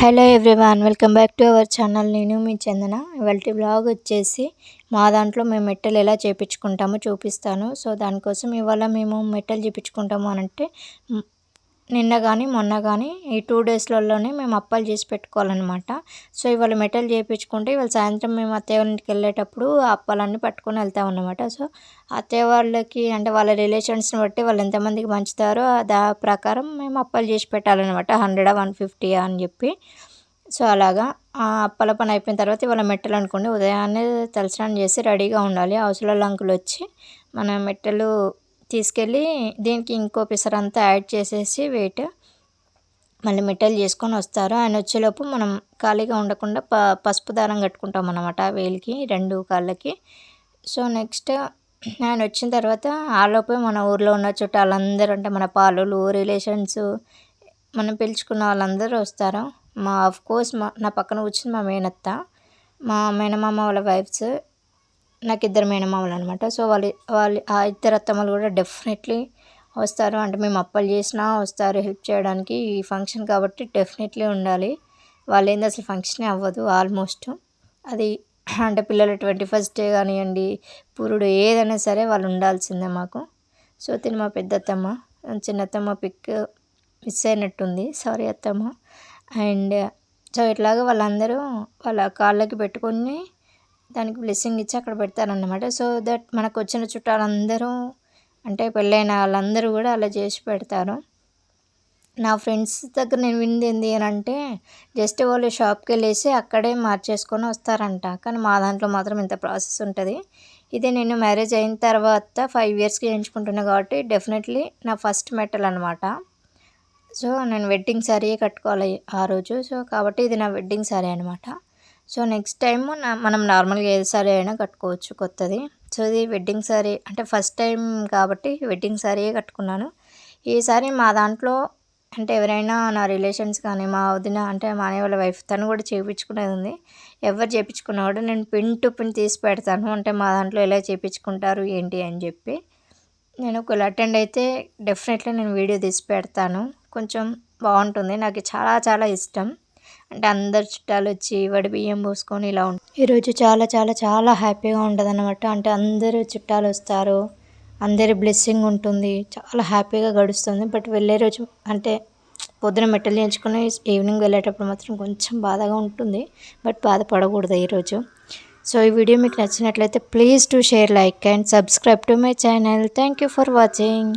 Hello everyone welcome back to our channel. నేను మీ చందన. ఇవాళ బ్లాగ్ వచ్చేసి మా దాంట్లో మేము మెట్టలు ఎలా చేపించుకుంటామో చూపిస్తాను. సో దానికోసం ఇవాళ మేము మెట్టలు చేపించుకుంటాము అని అంటే నిన్న కానీ మొన్న కానీ ఈ టూ డేస్లలోనే మేము అప్పాలు చేసి పెట్టుకోవాలన్నమాట. సో ఇవాళ మెటల్ చేయించుకుంటే ఇవాళ సాయంత్రం మేము అత్తయ్య ఇంటికి వెళ్ళేటప్పుడు ఆ అప్పాలన్నీ పట్టుకొని వెళ్తాం అన్నమాట సో అత్తయ్య వాళ్ళకి అంటే వాళ్ళ రిలేషన్స్ని బట్టి వాళ్ళు ఎంతమందికి పంచుతారో దా ప్రకారం మేము అప్పాలు చేసి పెట్టాలన్నమాట. హండ్రెడ్ వన్ ఫిఫ్టీ అని చెప్పి. సో అలాగా ఆ అప్పల పని అయిపోయిన తర్వాత ఇవాళ మెట్టలు అనుకోండి ఉదయాన్నే తలస్నానం చేసి రెడీగా ఉండాలి. అవసరాల అంకులు వచ్చి మన మెట్టలు తీసుకెళ్ళి దీనికి ఇంకో పిసరంతా యాడ్ చేసేసి వెయిట్. మళ్ళీ మిఠాయిలు చేసుకొని వస్తారు. ఆయన వచ్చేలోపు మనం ఖాళీగా ఉండకుండా ప పసుపు దారం కట్టుకుంటాం అనమాట వేలికి రెండు కాళ్ళకి. సో నెక్స్ట్ ఆయన వచ్చిన తర్వాత ఆలోపే మన ఊర్లో ఉన్న చుట్టాలందరూ అంటే మన పాలులు రిలేషన్స్ మనం పిలుచుకున్న వాళ్ళందరూ వస్తారు. మా ఆఫ్ కోర్స్ మా నా పక్కన కూర్చుని మా మేనత్త. మా మేనమామ వాళ్ళ వైఫ్స్ నాకు ఇద్దరు మేనమామలు అనమాట సో వాళ్ళు వాళ్ళు ఆ ఇద్దరు అత్తమ్మలు కూడా డెఫినెట్లీ వస్తారు. అంటే మేము అప్పలు చేసినా వస్తారు హెల్ప్ చేయడానికి ఈ ఫంక్షన్ కాబట్టి డెఫినెట్లీ ఉండాలి. వాళ్ళు ఏంది అసలు ఫంక్షనే అవ్వదు ఆల్మోస్ట్. అది అంటే పిల్లలు ట్వంటీ ఫస్ట్ డే కానివ్వండి పురుడు ఏదైనా సరే వాళ్ళు ఉండాల్సిందే మాకు. సో తిని మా పెద్ద అత్తమ్మ. చిన్నత్తమ్మ పిక్ మిస్ అయినట్టుంది. సారీ అత్తమ్మ. అండ్ సో ఇట్లాగా వాళ్ళందరూ వాళ్ళ కాళ్ళకి పెట్టుకొని దానికి బ్లెస్సింగ్ ఇచ్చి అక్కడ పెడతారనమాట సో దట్ మనకు వచ్చిన చుట్టాలందరూ అంటే పెళ్ళైన వాళ్ళందరూ కూడా అలా చేసి పెడతారు. నా ఫ్రెండ్స్ దగ్గర నేను వింది ఏంది అని అంటే జస్ట్ వాళ్ళు షాప్కి వెళ్ళేసి అక్కడే మార్చేసుకొని వస్తారంట. కానీ మా దాంట్లో మాత్రం ఇంత ప్రాసెస్ ఉంటుంది. ఇది నేను మ్యారేజ్ అయిన తర్వాత ఫైవ్ ఇయర్స్కి చేయించుకుంటున్నా కాబట్టి డెఫినెట్లీ నా ఫస్ట్ మెటల్ అనమాట సో నేను వెడ్డింగ్ శారీ కట్టుకోవాలి ఆ రోజు. సో కాబట్టి ఇది నా వెడ్డింగ్ శారీ అనమాట సో నెక్స్ట్ టైం మనం నార్మల్గా ఏ సారీ అయినా కట్టుకోవచ్చు కొత్తది. సో ఇది వెడ్డింగ్ సారీ అంటే ఫస్ట్ టైం కాబట్టి వెడ్డింగ్ సారీయే కట్టుకున్నాను. ఈసారి మా దాంట్లో అంటే ఎవరైనా నా రిలేషన్స్ కానీ మా వదిన అంటే మా అనే వాళ్ళ వైఫ్ తను కూడా చేయించుకునేది ఉంది. ఎవరు చేయించుకున్నా కూడా నేను పిన్ టు పిన్ తీసి పెడతాను. అంటే మా దాంట్లో ఎలా చేయించుకుంటారు ఏంటి అని చెప్పి. నేను ఒకవేళ అటెండ్ అయితే డెఫినెట్లీ నేను వీడియో తీసి పెడతాను. కొంచెం బాగుంటుంది. నాకు చాలా చాలా ఇష్టం. అంటే అందరు చుట్టాలు వచ్చి వడి బియ్యం పోసుకొని ఇలా ఉంటుంది ఈరోజు చాలా చాలా చాలా హ్యాపీగా ఉంటుంది అనమాట అంటే అందరూ చుట్టాలు వస్తారు అందరి బ్లెస్సింగ్ ఉంటుంది చాలా హ్యాపీగా గడుస్తుంది. బట్ వెళ్ళే రోజు అంటే పొద్దున మెట్టలు చేయించుకుని ఈవినింగ్ వెళ్ళేటప్పుడు మాత్రం కొంచెం బాధగా ఉంటుంది. బట్ బాధపడకూడదు ఈరోజు సో ఈ వీడియో మీకు నచ్చినట్లయితే please to share like and subscribe to my channel. Thank you for watching.